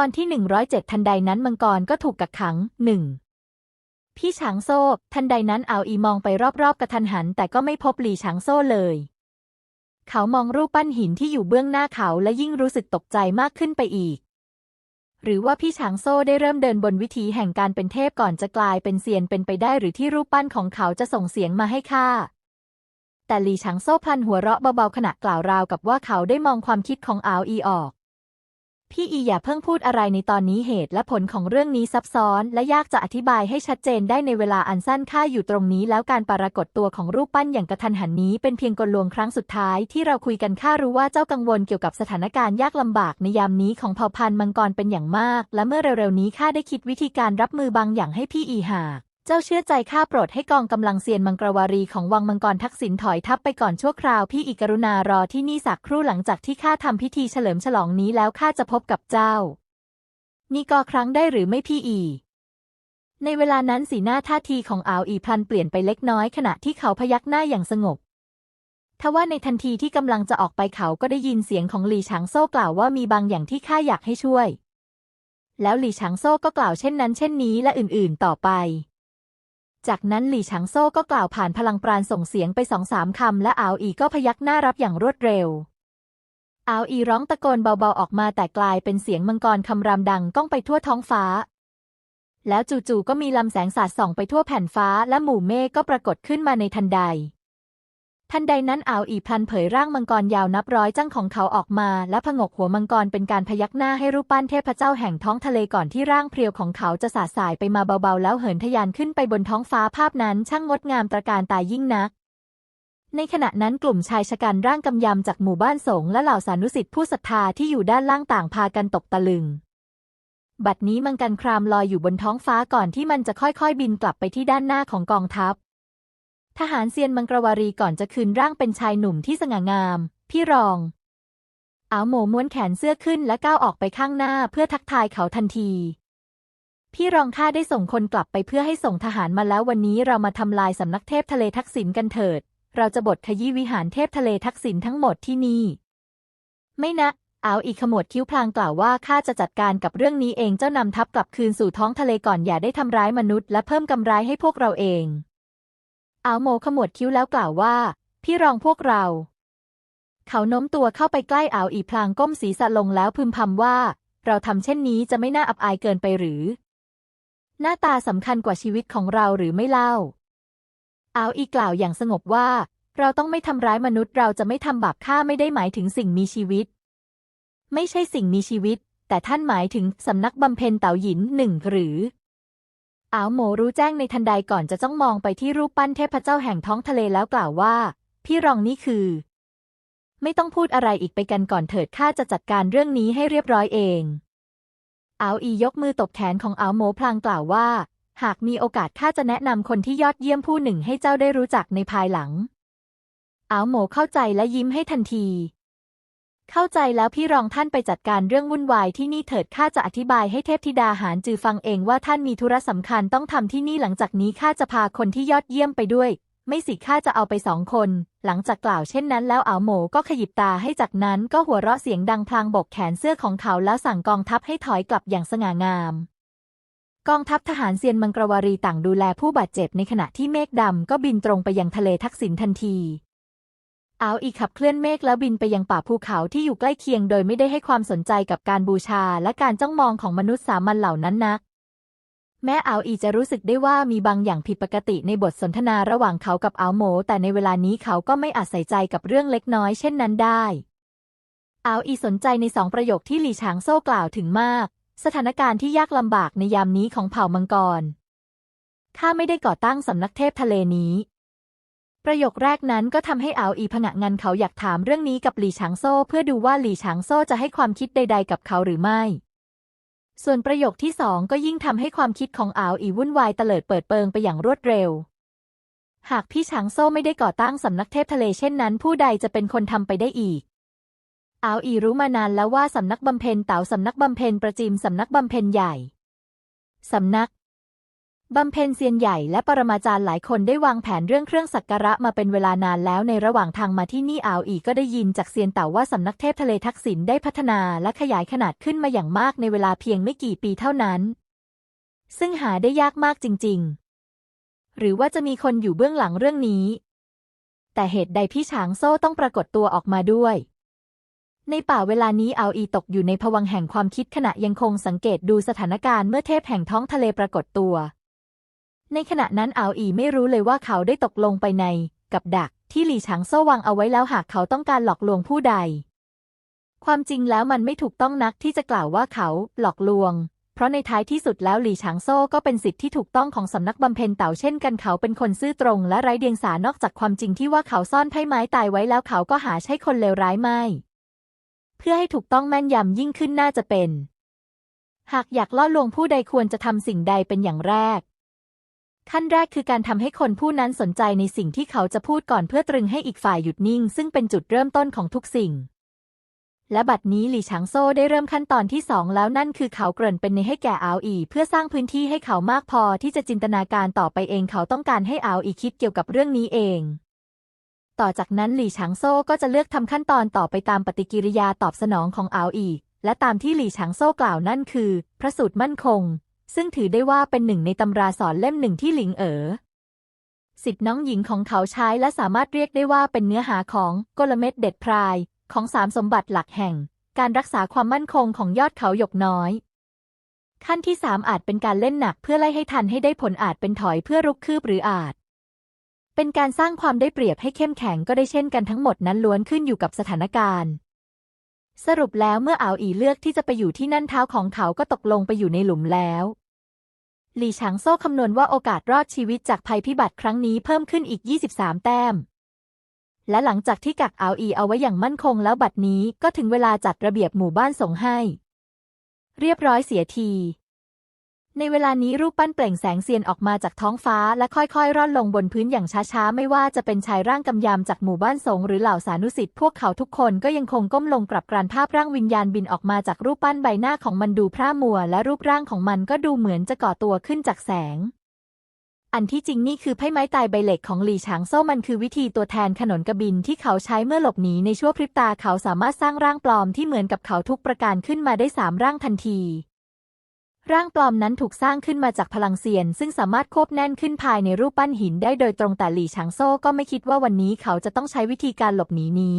ตอนที่ 107 ทันใดนั้นมังกรก็ถูกกักขังหนึ่งพี่ฉางโซ่ ทันใดนั้นเอาอีมองไปรอบๆกระทันหัน แต่ก็ไม่พบหลีฉางโซ่เลย เขามองรูปปั้นหินที่อยู่เบื้องหน้าเขาและยิ่งรู้สึกตกใจมากขึ้นไปอีก หรือว่าพี่ฉางโซ่ได้เริ่มเดินบนวิถีแห่งการเป็นเทพก่อนจะกลายเป็นเซียนเป็นไปได้หรือที่รูปปั้นของเขาจะส่งเสียงมาให้ข้าแต่หลีฉางโซ่พันหัวเราะเบาๆขณะกล่าวราวกับว่าเขาได้มองความคิดของอาวอีออก พี่อีอย่าเพิ่งพูดอะไรในตอนนี้เหตุและผลของเรื่องนี้ซับซ้อน และยากจะอธิบายให้ชัดเจนได้ในเวลาอันสั้นข้าอยู่ตรงนี้ แล้วการปรากฏตัวของรูปปั้นอย่างกระทันหันนี้เป็นเพียงกลลวงครั้งสุดท้ายที่เราคุยกันข้ารู้ว่าเจ้ากังวลเกี่ยวกับสถานการณ์ยากลำบากในยามนี้ของเผ่าพันธุ์มังกรเป็นอย่างมาก และเมื่อเร็วๆนี้ข้าได้คิดวิธีการรับมือบางอย่างให้พี่อีหาก เจ้าเชื่อใจข้าโปรดให้กองกำลังเซียนมังกรวารีของวังมังกรทักษิณถอยทัพไปก่อนชั่วคราว พี่อีกรุณารอที่นี่สักครู่หลังจากที่ข้าทำพิธีเฉลิมฉลองนี้แล้วข้าจะพบกับเจ้า นี่ก็ครั้งได้หรือไม่พี่อี ในเวลานั้นสีหน้าท่าทีของอาวอีพลันเปลี่ยนไปเล็กน้อยขณะที่เขาพยักหน้าอย่างสงบทว่าในทันทีที่กำลังจะออกไปเขาก็ได้ยินเสียงของหลี่ฉางโซ่กล่าวว่ามีบางอย่างที่ข้าอยากให้ช่วย แล้วหลี่ฉางโซ่ก็กล่าวเช่นนั้นเช่นนี้และอื่นๆต่อไป จากนั้นหลี่ฉางโซ่ก็กล่าวผ่านพลังปราณส่งเสียงไปสองสามคำและอาวอีก็พยักหน้ารับอย่างรวดเร็วอาวอีร้องตะโกนเบาๆออกมาแต่กลายเป็นเสียงมังกรคำรามดังก้องไปทั่วท้องฟ้า แล้วจู่ๆก็มีลำแสงสาดส่องไปทั่วแผ่นฟ้าและหมู่เมฆก็ปรากฏขึ้นมาในทันใด ทันใดนั้นอาวอีพลันเผยร่างมังกรยาวนับร้อยจั่งของเขาออกมา และผงกหัวมังกรเป็นการพยักหน้าให้รูปปั้นเทพเจ้าแห่งท้องทะเลก่อนที่ร่างเพรียวของเขาจะสาสายไปมาเบาๆ แล้วเหินทะยานขึ้นไปบนท้องฟ้าภาพนั้นช่างงดงามตระการตายิ่งนัก ในขณะนั้นกลุ่มชายชะกันร่างกำยำจากหมู่บ้านสงและเหล่าสานุสิทธิผู้ศรัทธาที่อยู่ด้านล่างต่างพากันตกตะลึง บัดนี้มังกันครามลอยอยู่บนท้องฟ้าก่อนที่มันจะค่อยๆ บินกลับไปที่ด้านหน้าของกองทัพ ทหารเซียนมังกรวารีก่อนจะคืนร่างเป็นชายหนุ่มที่สง่างาม พี่รองอาวโหมม้วนแขนเสื้อขึ้นและก้าวออกไปข้างหน้าเพื่อทักทายเขาทันที พี่รองข้าได้ส่งคนกลับไปเพื่อให้ส่งทหารมาแล้ววันนี้เรามาทำลายสำนักเทพทะเลทักษิณกันเถิด เราจะบดขยี้วิหารเทพทะเลทักษิณทั้งหมดที่นี่ ไม่นะอาวอีขมวดคิ้วพลางกล่าวว่าข้าจะจัดการกับเรื่องนี้เองเจ้านำทัพกลับคืนสู่ท้องทะเลก่อนอย่าได้ทำร้ายมนุษย์และเพิ่มกำไรให้พวกเราเอง อาโมขมวดคิ้วแล้วกล่าวว่า พี่รองพวกเรา เขาโน้มตัวเข้าไปใกล้อาวอีพลางก้มศีรษะลงแล้วพึมพำว่า เราทำเช่นนี้จะไม่น่าอับอายเกินไปหรือ หน้าตาสำคัญกว่าชีวิตของเราหรือไม่เล่าอาวอีกล่าวอย่างสงบว่า เราต้องไม่ทำร้ายมนุษย์เราจะไม่ทำบาปฆ่าไม่ได้หมายถึงสิ่งมีชีวิต ไม่ใช่สิ่งมีชีวิต แต่ท่านหมายถึงสำนักบำเพ็ญเต่าหยินหนึ่งหรือ อาวโหมรู้แจ้งในทันใดก่อนจะจ้องมองไปที่รูปปั้นเทพเจ้าแห่งท้องทะเลแล้วกล่าวว่า พี่รองนี่คือ ไม่ต้องพูดอะไรอีกไปกันก่อนเถิดข้าจะจัดการเรื่องนี้ให้เรียบร้อยเองอาวอียกมือตบแขนของอาวโหมพลางกล่าวว่า หากมีโอกาสข้าจะแนะนำคนที่ยอดเยี่ยมผู้หนึ่งให้เจ้าได้รู้จักในภายหลังอาวโหมเข้าใจและยิ้มให้ทันที เข้าใจแล้วพี่รองท่านไปจัดการเรื่องวุ่นวายที่นี่เถิดข้าจะอธิบายให้เทพธิดาหารจือฟังเองว่าท่านมีธุระสำคัญต้องทำที่นี่หลังจากนี้ข้าจะพาคนที่ยอดเยี่ยมไปด้วย ไม่สิข้าจะเอาไปสองคน หลังจากกล่าวเช่นนั้นแล้วอาโหมก็ขยิบตาให้จากนั้นก็หัวเราะเสียงดังพลางบกแขนเสื้อของเขาแล้วสั่งกองทัพให้ถอยกลับอย่างสง่างามกองทัพทหารเซียนมังกรวารีต่างดูแลผู้บาดเจ็บในขณะที่เมฆดำก็บินตรงไปยังทะเลทักษิณทันที อาอีขับเคลื่อนเมฆแล้วบินไปยังป่าภูเขาที่อยู่ใกล้เคียงโดยไม่ได้ให้ความสนใจกับการบูชาและการจ้องมองของมนุษย์สามัญเหล่านั้นนัก แม้อาอีจะรู้สึกได้ว่ามีบางอย่างผิดปกติในบทสนทนาระหว่างเขากับอาโม แต่ในเวลานี้เขาก็ไม่อาจใส่ใจกับเรื่องเล็กน้อยเช่นนั้นได้อาอีสนใจในสองประโยคที่หลี่ฉางโซ่กล่าวถึงมาก สถานการณ์ที่ยากลำบากในยามนี้ของเผ่ามังกรข้าไม่ได้ก่อตั้งสำนักเทพทะเลนี้ ประโยคแรกนั้นก็ทำให้อาวอีผงะงันเขาอยากถามเรื่องนี้กับหลี่ฉางโซ่เพื่อดูว่าหลี่ฉางโซ่จะให้ความคิดใด ๆ กับเขาหรือไม่ ส่วนประโยคที่สองก็ยิ่งทำให้ความคิดของอาวอีวุ่นวายเตลิดเปิดเปิงไปอย่างรวดเร็ว หากพี่ฉางโซ่ไม่ได้ก่อตั้งสำนักเทพทะเลเช่นนั้น ผู้ใดจะเป็นคนทำไปได้อีกอาวอีรู้มานานแล้วว่าสำนักบำเพ็ญเต๋าสำนักบำเพ็ญประจิมสำนักบำเพ็ญใหญ่สำนัก บำเพ็ญเซียนใหญ่และปรมาจารย์หลายคนได้วางแผนเรื่องเครื่องสักการะมาเป็นเวลานานแล้วในระหว่างทางมาที่นี่อาวอีก็ได้ยินจากเซียนเต่าว่าสำนักเทพทะเลทักษิณได้พัฒนาและขยายขนาดขึ้นมาอย่างมากในเวลาเพียงไม่กี่ปีเท่านั้น ซึ่งหาได้ยากมากจริง ๆ หรือว่าจะมีคนอยู่เบื้องหลังเรื่องนี้ แต่เหตุใดพี่ช้างโซ่ต้องปรากฏตัวออกมาด้วยในป่าเวลานี้อาอีตกอยู่ในภวังแห่งความคิดขณะยังคงสังเกตดูสถานการณ์เมื่อเทพแห่งท้องทะเลปรากฏตัว ในขณะนั้นอาอีไม่รู้เลยว่าเขาได้ตกลงไปในกับดักที่หลี่ฉางโซ่วางเอาไว้แล้วหากเขาต้องการหลอกลวงผู้ใด ความจริงแล้วมันไม่ถูกต้องนักที่จะกล่าวว่าเขาหลอกลวง เพราะในท้ายที่สุดแล้วหลี่ฉางโซ่ก็เป็นสิทธิที่ถูกต้องของสำนักบำเพ็ญเต่าเช่นกันเขาเป็นคนซื่อตรงและไร้เดียงสานอกจากความจริงที่ว่าเขาซ่อนไพ่ไม้ตายไว้แล้วเขาก็หาใช่คนเลวร้ายไม่ เพื่อให้ถูกต้องแม่นยำยิ่งขึ้นน่าจะเป็น หากอยากล่อลวงผู้ใดควรจะทำสิ่งใดเป็นอย่างแรก ขั้นแรกคือการทำให้คนผู้นั้นสนใจในสิ่งที่เขาจะพูดก่อนเพื่อตรึงให้อีกฝ่ายหยุดนิ่ง ซึ่งเป็นจุดเริ่มต้นของทุกสิ่ง และบัดนี้หลี่ฉางโซ่ได้เริ่มขั้นตอนที่สองแล้วนั่นคือเขาเกริ่นเป็นในให้แก่อาอีเพื่อสร้างพื้นที่ให้เขามากพอที่จะจินตนาการต่อไปเองเขาต้องการให้อาอีคิดเกี่ยวกับเรื่องนี้เอง ต่อจากนั้นหลี่ฉางโซ่ก็จะเลือกทำขั้นตอนต่อไปตามปฏิกิริยาตอบสนองของอาอีและตามที่หลี่ฉางโซ่กล่าวนั่นคือ พระสูตรมั่นคง ซึ่งถือได้ว่าเป็นหนึ่งในตำราสอนเล่มหนึ่งที่หลิงเอ๋อสิทธิน้องหญิงของเขาใช้และสามารถเรียกได้ว่าเป็นเนื้อหาของกลเม็ดเด็ดพรายของสามสมบัติหลักแห่ง การรักษาความมั่นคงของยอดเขาหยกน้อย ขั้นที่สามอาจเป็นการเล่นหนักเพื่อไล่ให้ทันให้ได้ผลอาจเป็นถอยเพื่อรุกคืบหรืออาจ เป็นการสร้างความได้เปรียบให้เข้มแข็งก็ได้เช่นกันทั้งหมดนั้นล้วนขึ้นอยู่กับสถานการณ์ สรุปแล้วเมื่ออาวอีเลือกที่จะไปอยู่ที่นั่นเท้าของเขาก็ตกลงไปอยู่ในหลุมแล้วหลี่ฉางโซ่คำนวณว่าโอกาสรอดชีวิตจากภัยพิบัติครั้งนี้เพิ่มขึ้นอีก 23 แต้ม และหลังจากที่กักอาวอีเอาไว้อย่างมั่นคงแล้วบัดนี้ก็ถึงเวลาจัดระเบียบหมู่บ้านส่งให้ เรียบร้อยเสียที ในเวลานี้รูปปั้นเปล่งแสงเซียนออกมาจากท้องฟ้าและค่อยๆ ร่อนลงบนพื้นอย่างช้าๆ ไม่ว่าจะเป็นชายร่างกำยำจากหมู่บ้านสงหรือเหล่าสานุสิทธิ์พวกเขาทุกคนก็ยังคงก้มลงกลับกรานภาพร่างวิญญาณบินออกมาจากรูปปั้นใบหน้าของมันดูพร่ามัว และรูปร่างของมันก็ดูเหมือนจะก่อตัวขึ้นจากแสง อันที่จริงนี่คือไพ่ไม้ตายใบเหล็กของหลี่ฉางโซ่มันคือวิธีตัวแทนขนนกระบินที่เขาใช้เมื่อหลบหนีในชั่วพริบตาเขาสามารถสร้างร่างปลอมที่เหมือนกับเขาทุกประการขึ้นมาได้สามร่างทันที ร่างปลอมนั้นถูกสร้างขึ้นมาจากพลังเซียน ซึ่งสามารถควบแน่นขึ้นภายในรูปปั้นหินได้โดยตรงแต่หลี่ฉางโซ่ก็ไม่คิดว่าวันนี้เขาจะต้องใช้วิธีการหลบหนีนี้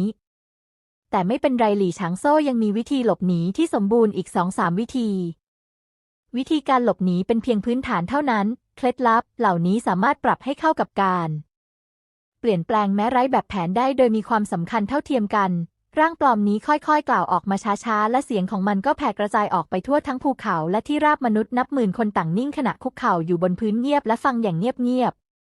แต่ไม่เป็นไรหลี่ฉางโซ่ยังมีวิธีหลบหนีที่สมบูรณ์อีกสองสามวิธี วิธีการหลบหนีเป็นเพียงพื้นฐานเท่านั้น เคล็ดลับ เหล่านี้สามารถปรับให้เข้ากับการ เปลี่ยนแปลงแม้ไร้แบบแผนได้โดยมีความสำคัญเท่าเทียมกัน ร่างปลอมนี้ค่อยๆ กล่าวออกมาช้าๆ และเสียงของมันก็แผ่กระจายออกไปทั่วทั้งภูเขา และที่ราบมนุษย์นับหมื่นคนต่างนิ่งขณะคุกเข่าอยู่บนพื้นเงียบและฟังอย่างเงียบ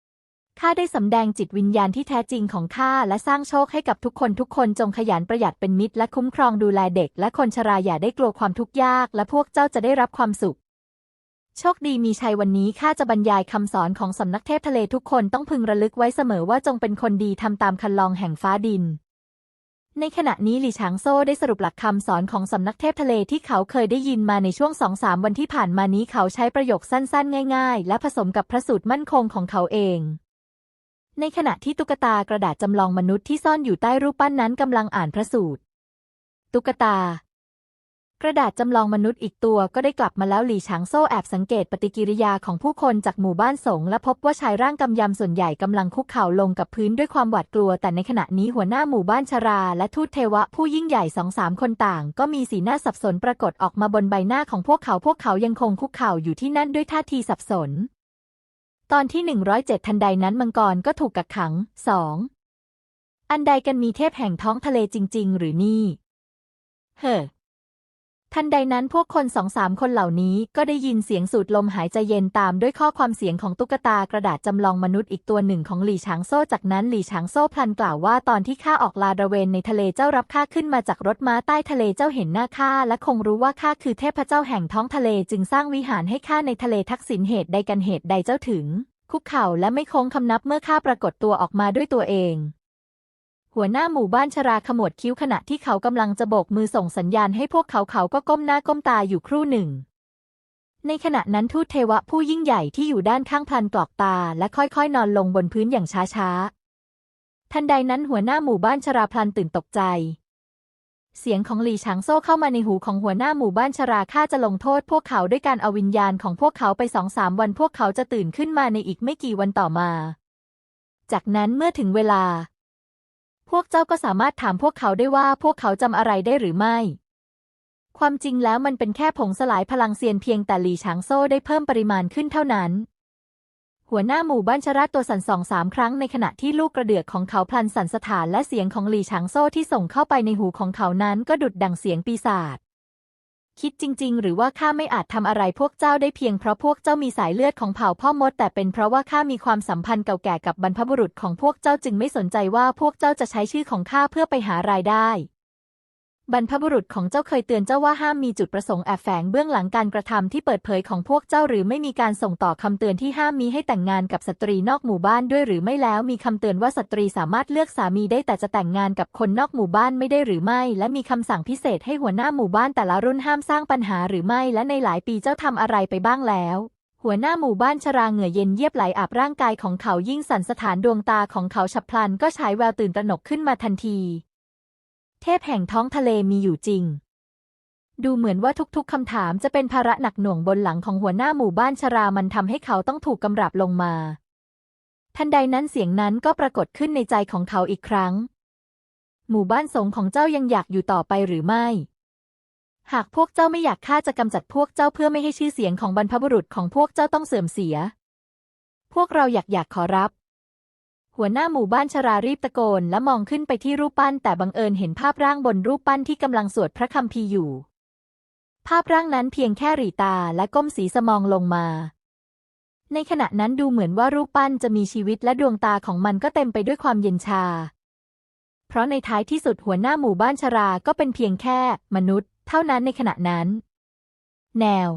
ๆ ข้าได้สำแดงจิตวิญญาณที่แท้จริงของข้าและสร้างโชคให้กับทุกคนทุกคนจงขยันประหยัดเป็นมิตรและคุ้มครองดูแลเด็ก และคนชราอย่าได้กลัวความทุกข์ยาก และพวกเจ้าจะได้รับความสุขโชคดีมีชัยวันนี้ข้าจะบรรยายคำสอนของสำนักเทพทะเลทุกคนต้องพึงระลึกไว้เสมอว่าจงเป็นคนดีทำตามคันลองแห่งฟ้าดิน ในขณะนี้หลี่ฉางโซ่ได้สรุปหลักคำสอนของสำนักเทพทะเลที่เขาเคยได้ยินมาในช่วงสองสามวันที่ผ่านมานี้เขาใช้ประโยคสั้นๆ ง่าย ๆ และผสมกับพระสูตรมั่นคงของเขาเอง ในขณะที่ตุ๊กตากระดาษจำลองมนุษย์ที่ซ่อนอยู่ใต้รูปปั้นนั้นกำลังอ่านพระสูตร ตุ๊กตา กระดาษจำลองมนุษย์อีกตัวก็ได้กลับมาแล้วหลี่ฉางโซ่แอบสังเกตปฏิกิริยาของผู้คนจากหมู่บ้านสงและพบว่าชายร่างกำยำส่วนใหญ่กำลังคุกเข่าลงกับพื้นด้วยความหวาดกลัว แต่ในขณะนี้หัวหน้าหมู่บ้านชรา และทูตเทวะผู้ยิ่งใหญ่สองสามคนต่าง ก็มีสีหน้าสับสนปรากฏออกมาบนใบหน้าของพวกเขาพวกเขายังคงคุกเข่าอยู่ที่นั่นด้วยท่าทีสับสน ตอนที่ 107 ทันใดนั้นมังกรก็ถูกกักขังสองอันใดกันมีเทพแห่งท้องทะเลจริง ๆ หรือนี่ เฮ้อ ทันใดนั้นพวกคนสองสามคนเหล่านี้ก็ได้ยินเสียงสูดลมหายใจเย็นตามด้วยข้อความเสียงของตุ๊กตากระดาษจำลองมนุษย์อีกตัวหนึ่งของหลี่ฉางโซ่จากนั้นหลี่ฉางโซ่พลันกล่าวว่าตอนที่ข้าออกลาดระเวนในทะเลเจ้ารับข้าขึ้นมาจากรถม้าใต้ทะเลเจ้าเห็นหน้าข้าและคงรู้ว่าข้าคือเทพเจ้าแห่งท้องทะเลจึงสร้างวิหารให้ข้าในทะเลทักษิณเหตุใดกันเหตุใดเจ้าถึง คุกเข่าและไม่โค้งคำนับเมื่อข้าปรากฏตัวออกมาด้วยตัวเอง หัวหน้าหมู่บ้านชราขมวดคิ้วขณะที่เขากำลังจะโบกมือส่งสัญญาณให้พวกเขาเขาก็ก้มหน้าก้มตาอยู่ครู่หนึ่ง ในขณะนั้นทูตเทวะผู้ยิ่งใหญ่ที่อยู่ด้านข้างพลันกรอกตา และค่อยๆ นอนลงบนพื้นอย่างช้าๆ ทันใดนั้นหัวหน้าหมู่บ้านชราพลันตื่นตกใจ เสียงของหลีฉางโซ่เข้ามาในหูของหัวหน้าหมู่บ้านชราข้าจะลงโทษ พวกเขาด้วยการเอาวิญญาณของพวกเขาไปสองสามวันพวกเขาจะตื่นขึ้นมาในอีกไม่กี่วันต่อมา จากนั้นเมื่อถึงเวลา พวกเจ้าก็สามารถถามพวกเขาได้ว่าพวกเขาจำอะไรได้หรือไม่ ความจริงแล้วมันเป็นแค่ผงสลายพลังเซียนเพียงแต่หลีฉางโซ่ได้เพิ่มปริมาณขึ้นเท่านั้น หัวหน้าหมู่บ้านชราตัวสั่นสองสามครั้งในขณะที่ลูกกระเดือกของเขาพลันสั่นสถานและเสียงของหลีฉางโซ่ที่ส่งเข้าไปในหูของเขานั้นก็ดุดดังเสียงปีศาจ คิดจริง ๆ หรือว่าข้าไม่อาจทำอะไรพวกเจ้าได้เพียงเพราะพวกเจ้ามีสายเลือดของเผ่าพ่อมด แต่เป็นเพราะว่าข้ามีความสัมพันธ์เก่าแก่กับบรรพบุรุษของพวกเจ้าจึงไม่สนใจว่าพวกเจ้าจะใช้ชื่อของข้าเพื่อไปหารายได้ บรรพบุรุษของเจ้าเคยเตือนเจ้าว่าห้ามมีจุดประสงค์แอบแฝงเบื้องหลังการกระทำที่เปิดเผยของพวกเจ้าหรือไม่มีการส่งต่อคำเตือนที่ห้ามมีให้แต่งงานกับสตรีนอกหมู่บ้านด้วยหรือไม่แล้วมีคำเตือนว่าสตรีสามารถเลือกสามีได้แต่จะแต่งงานกับคนนอกหมู่บ้านไม่ได้หรือไม่ และมีคำสั่งพิเศษให้หัวหน้าหมู่บ้านแต่ละรุ่นห้ามสร้างปัญหาหรือไม่และในหลายปีเจ้าทำอะไรไปบ้างแล้วหัวหน้าหมู่บ้านชราเหงื่อเย็นเยียบไหลอาบร่างกายของเขายิ่งสั่นสถานดวงตาของเขาฉับพลันก็ฉายแววตื่นตระหนกขึ้นมาทันที เทพแห่งท้องทะเลมีอยู่จริง ดูเหมือนว่าทุกๆคำถามจะเป็นภาระหนักหน่วงบนหลังของหัวหน้าหมู่บ้านชรามันทำให้เขาต้องถูกกำราบลงมา ทันใดนั้นเสียงนั้นก็ปรากฏขึ้นในใจของเขาอีกครั้ง หมู่บ้านสงของเจ้ายังอยากอยู่ต่อไปหรือไม่ หากพวกเจ้าไม่อยากข้าจะกำจัดพวกเจ้าเพื่อไม่ให้ชื่อเสียงของบรรพบุรุษของพวกเจ้าต้องเสื่อมเสีย พวกเราอยากอยากขอรับ หัวหน้าหมู่บ้านชรารีบตะโกนและมองขึ้นไปที่รูปปั้น แต่บังเอิญเห็นภาพร่างบนรูปปั้นที่กำลังสวดพระคัมภีร์อยู่ ภาพร่างนั้นเพียงแค่หรีตาและก้มศีรษะมองลงมา ในขณะนั้นดูเหมือนว่ารูปปั้นจะมีชีวิตและดวงตาของมันก็เต็มไปด้วยความเย็นชา เพราะในท้ายที่สุดหัวหน้าหมู่บ้านชราก็เป็นเพียงแค่ มนุษย์ เท่านั้นในขณะนั้น แนว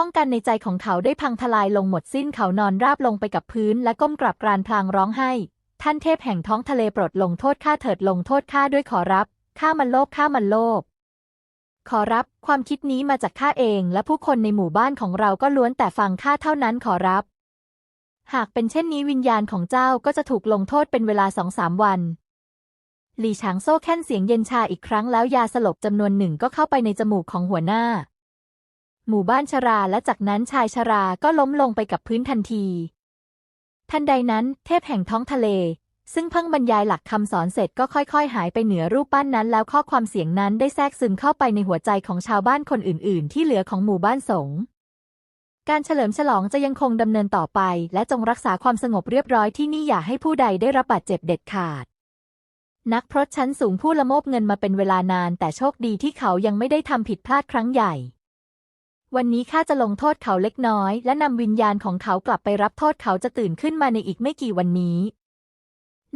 ป้องกันในใจของเขาได้พังทลายลงหมดสิ้นเขานอนราบลงไปกับพื้น และก้มกราบกรานพลางร้องไห้ ท่านเทพแห่งท้องทะเลโปรดลงโทษข้าเถิดลงโทษข้าด้วยขอรับข้ามันโลภข้ามันโลภขอรับ ความคิดนี้มาจากข้าเอง และผู้คนในหมู่บ้านของเราก็ล้วนแต่ฟังข้าเท่านั้นขอรับ หากเป็นเช่นนี้วิญญาณของเจ้าก็จะถูกลงโทษเป็นเวลาสองสามวัน หลี่ฉางโซ่แค่นเสียงเย็นชาอีกครั้งแล้วยาสลบจำนวนหนึ่งก็เข้าไปในจมูกของหัวหน้า หมู่บ้านชราและจากนั้นชายชราก็ล้มลงไปกับพื้นทันที ทันใดนั้นเทพแห่งท้องทะเล ซึ่งเพิ่งบรรยายหลักคำสอนเสร็จก็ค่อยๆ หายไปเหนือรูปปั้นนั้น แล้วข้อความเสียงนั้นได้แทรกซึมเข้าไปในหัวใจของชาวบ้านคนอื่น ๆ ที่เหลือของหมู่บ้านสงฆ์การเฉลิมฉลองจะยังคงดำเนินต่อไป และจงรักษาความสงบเรียบร้อยที่นี่อย่าให้ผู้ใดได้รับบาดเจ็บเด็ดขาด นักพรตชั้นสูงผู้ละโมบเงินมาเป็นเวลานาน แต่โชคดีที่เขายังไม่ได้ทำผิดพลาดครั้งใหญ่ วันนี้ข้าจะลงโทษเขาเล็กน้อย และนำวิญญาณของเขากลับไปรับโทษเขาจะตื่นขึ้นมาในอีกไม่กี่วันนี้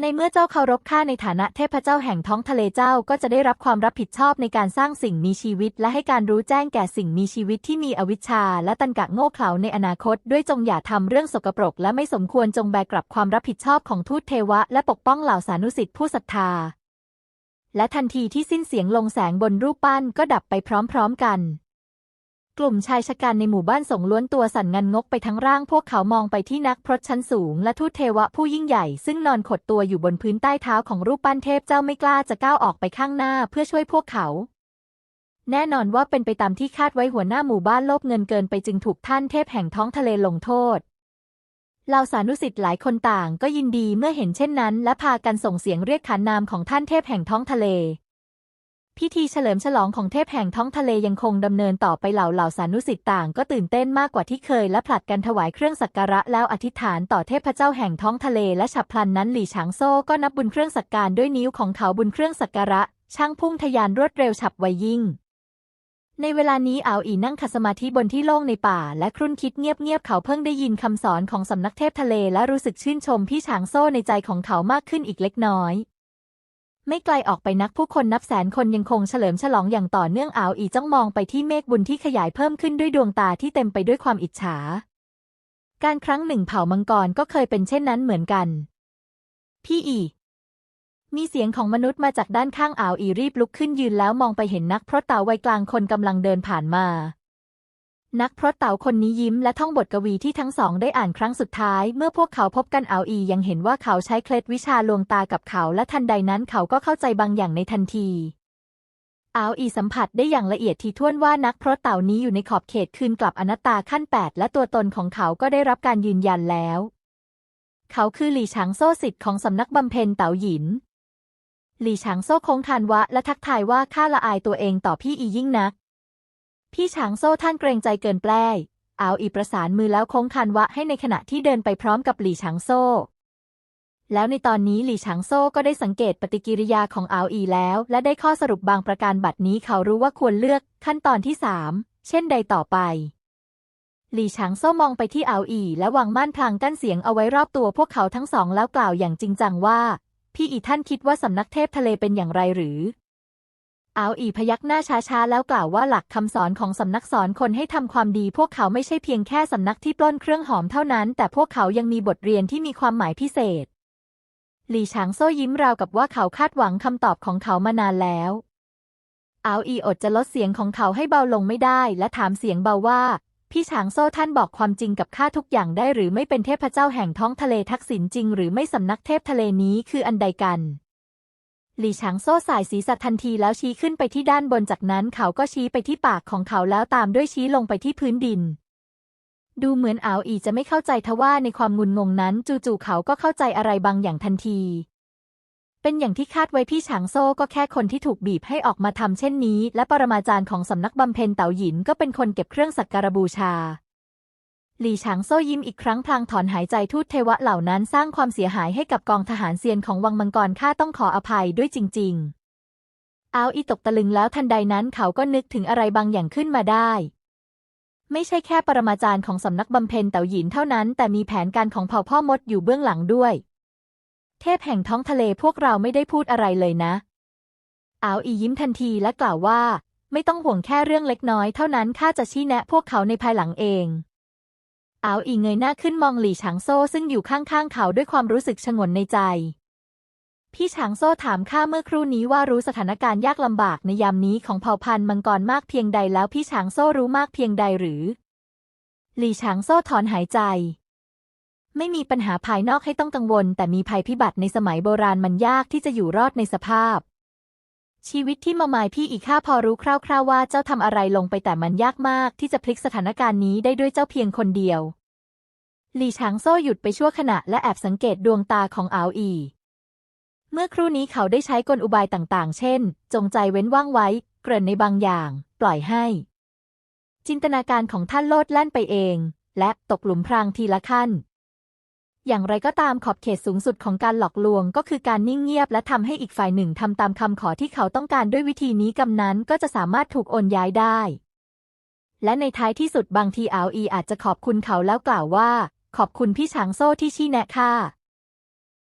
ในเมื่อเจ้าเคารพข้าในฐานะเทพเจ้าแห่งท้องทะเลเจ้าก็จะได้รับความรับผิดชอบในการสร้างสิ่งมีชีวิต และให้การรู้แจ้งแก่สิ่งมีชีวิตที่มีอวิชชา และตันกะโง่เขลาในอนาคต ด้วยจงอย่าทำเรื่องสกปรก และไม่สมควรจงแบกกลับความรับผิดชอบของทูตเทวะ และปกป้องเหล่าสานุสิทธิผู้ศรัทธา และทันทีที่สิ้นเสียงลงแสงบนรูปปั้นก็ดับไปพร้อม ๆ กัน กลุ่มชายชะกันในหมู่บ้านสงล้วนตัวสั่นงันงกไปทั้งร่าง พวกเขามองไปที่นักพรตชั้นสูง และทูตเทวะผู้ยิ่งใหญ่ ซึ่งนอนขดตัวอยู่บนพื้นใต้เท้าของรูปปั้นเทพเจ้าไม่กล้าจะก้าวออกไปข้างหน้าเพื่อช่วยพวกเขา แน่นอนว่าเป็นไปตามที่คาดไว้หัวหน้าหมู่บ้านโลภเงินเกินไปจึงถูกท่านเทพแห่งท้องทะเลลงโทษเหล่าสานุสิทธิ์หลายคนต่างก็ยินดีเมื่อเห็นเช่นนั้น และพากันส่งเสียงเรียกขานนามของท่านเทพแห่งท้องทะเล พิธีเฉลิมฉลองของเทพแห่งท้องทะเลยังคงดำเนินต่อไปเหล่าเหล่าสานุสิทธิ์ต่างก็ตื่นเต้นมากกว่าที่เคยและผลัดกันถวายเครื่องสักการะแล้วอธิษฐานต่อเทพเจ้าแห่งท้องทะเลและฉับพลันนั้นหลี่ฉางโซ่ก็นับบุญเครื่องสักการด้วยนิ้วของเขาบุญเครื่องสักการะ ช่างพุ่งทะยานรวดเร็วฉับไวยิ่ง ในเวลานี้อาวอีนั่งขัดสมาธิบนที่โล่งในป่า และครุ่นคิดเงียบๆเขาเพิ่งได้ยินคำสอนของสำนักเทพทะเล และรู้สึกชื่นชมพี่ฉางโซ่ในใจของเขามากขึ้นอีกเล็กน้อย ไม่ไกลออกไปนักผู้คนนับแสนคนยังคงเฉลิมฉลองอย่างต่อเนื่องอาวอีจ้องมองไปที่เมฆบุญที่ขยายเพิ่มขึ้นด้วยดวงตาที่เต็มไปด้วยความอิจฉา การครั้งหนึ่งเผ่ามังกรก็เคยเป็นเช่นนั้นเหมือนกัน พี่อี มีเสียงของมนุษย์มาจากด้านข้างอ่าวอีรีบลุกขึ้นยืนแล้วมองไปเห็นนักพรตตาวัยกลางคนกำลังเดินผ่านมา นักพรตเต่าคนนี้ยิ้มและท่องบทกวีที่ทั้งสองได้อ่านครั้งสุดท้าย เมื่อพวกเขาพบกันเอาอียังเห็นว่าเขาใช้เคล็ดวิชาลวงตากับเขาและทันใดนั้นเขาก็เข้าใจบางอย่างในทันทีเอาอีสัมผัสได้อย่างละเอียดทีท่วนว่านักพรตเต่านี้อยู่ในขอบเขตคืนกลับอนัตตาขั้นแปดและตัวตนของเขาก็ได้รับการยืนยันแล้ว เขาคือหลี่ฉางโซ่สิทธิ์ของสำนักบำเพ็ญเต๋าหยิน หลี่ฉางโซ่คงคานวะและทักทายว่าข้าละอายตัวเองต่อพี่อียิ่งนัก พี่ฉางโซ่ท่านเกรงใจเกินแปลยเอาอีประสานมือแล้วโค้งคานวะให้ในขณะที่เดินไปพร้อมกับหลี่ฉางโซ่ แล้วในตอนนี้หลี่ฉางโซ่ก็ได้สังเกตปฏิกิริยาของอาอีแล้ว และได้ข้อสรุปบางประการบัดนี้เขารู้ว่าควรเลือกขั้นตอนที่สามเช่นใดต่อไป หลี่ฉางโซ่มองไปที่อาอีและวางม่านพลางกั้นเสียงเอาไว้รอบตัวพวกเขาทั้งสองแล้วกล่าวอย่างจริงจังว่า พี่อีท่านคิดว่าสำนักเทพทะเลเป็นอย่างไรหรือ อาวอีพยักหน้าช้าๆ แล้วกล่าวว่าหลักคำสอนของสำนักสอนคนให้ทำความดี พวกเขาไม่ใช่เพียงแค่สำนักที่ปล้นเครื่องหอมเท่านั้น แต่พวกเขายังมีบทเรียนที่มีความหมายพิเศษ หลี่ฉางโซ่ยิ้มราวกับว่าเขาคาดหวังคำตอบของเขามานานแล้วอาวอีอดจะลดเสียงของเขาให้เบาลงไม่ได้ และถามเสียงเบาว่า พี่ฉางโซ่ท่านบอกความจริงกับข้าทุกอย่างได้หรือไม่เป็นเทพเจ้าแห่งท้องทะเลทักษิณจริง หรือไม่สำนักเทพทะเลนี้คืออันใดกัน หลี่ฉางโซ่สายศีรษะทันทีแล้วชี้ขึ้นไปที่ด้านบนจากนั้นเขาก็ชี้ไปที่ปากของเขาแล้วตามด้วยชี้ลงไปที่พื้นดิน ดูเหมือนอาวอีจะไม่เข้าใจทว่าในความงุนงงนั้น จู่ๆเขาก็เข้าใจอะไรบางอย่างทันที เป็นอย่างที่คาดไว้พี่ฉางโซ่ก็แค่คนที่ถูกบีบให้ออกมาทำเช่นนี้ และปรมาจารย์ของสำนักบำเพ็ญเต๋าหยินก็เป็นคนเก็บเครื่องสักการบูชา หลี่ฉางโซ่ยิ้มอีกครั้งพลางถอนหายใจทูตเทวะเหล่านั้นสร้างความเสียหายให้กับกองทหารเซียนของวังมังกรข้าต้องขออภัยด้วยจริงๆอาวอีตกตะลึงแล้วทันใดนั้นเขาก็นึกถึงอะไรบางอย่างขึ้นมาได้ ไม่ใช่แค่ปรมาจารย์ของสำนักบำเพ็ญเต๋าหยินเท่านั้น แต่มีแผนการของเผ่าพ่อมดอยู่เบื้องหลังด้วย เทพแห่งท้องทะเลพวกเราไม่ได้พูดอะไรเลยนะอาวอียิ้มทันทีและกล่าวว่า ไม่ต้องห่วงแค่เรื่องเล็กน้อยเท่านั้นข้าจะชี้แนะพวกเขาในภายหลังเอง อาวอีเงยหน้าขึ้นมองหลี่ฉางโซ่ซึ่งอยู่ข้างๆเขาด้วยความรู้สึกชงนในใจ พี่ฉางโซ่ถามข้าเมื่อครู่นี้ว่ารู้สถานการณ์ยากลำบากในยามนี้ของเผ่าพันธุ์มังกรมากเพียงใดแล้วพี่ฉางโซ่รู้มากเพียงใดหรือ หลี่ฉางโซ่ถอนหายใจ ไม่มีปัญหาภายนอกให้ต้องกังวล แต่มีภัยพิบัติในสมัยโบราณมันยากที่จะอยู่รอดในสภาพ ชีวิตที่มาหมายพี่อีกข้าพอรู้คร่าวๆว่าเจ้าทำอะไรลงไปแต่มันยากมากที่จะพลิกสถานการณ์นี้ได้ด้วยเจ้าเพียงคนเดียวหลี่ฉางโซ่หยุดไปชั่วขณะและแอบสังเกตดวงตาของอาวอี เมื่อครู่นี้เขาได้ใช้กลอุบายต่างๆ เช่น จงใจเว้นว่างไว้ เกริ่นในบางอย่าง ปล่อยให้ จินตนาการของท่านโลดแล่นไปเอง และตกหลุมพรางทีละขั้น อย่างไรก็ตามขอบเขตสูงสุดของการหลอกลวงก็คือการนิ่งเงียบและทำให้อีกฝ่ายหนึ่งทำตามคำขอที่เขาต้องการด้วยวิธีนี้กำนั้นก็จะสามารถถูกโอนย้ายได้ และในท้ายที่สุดบางทีอาวอีอาจจะขอบคุณเขาแล้วกล่าวว่า ขอบคุณพี่ช้างโซ่ที่ชี้แนะข้า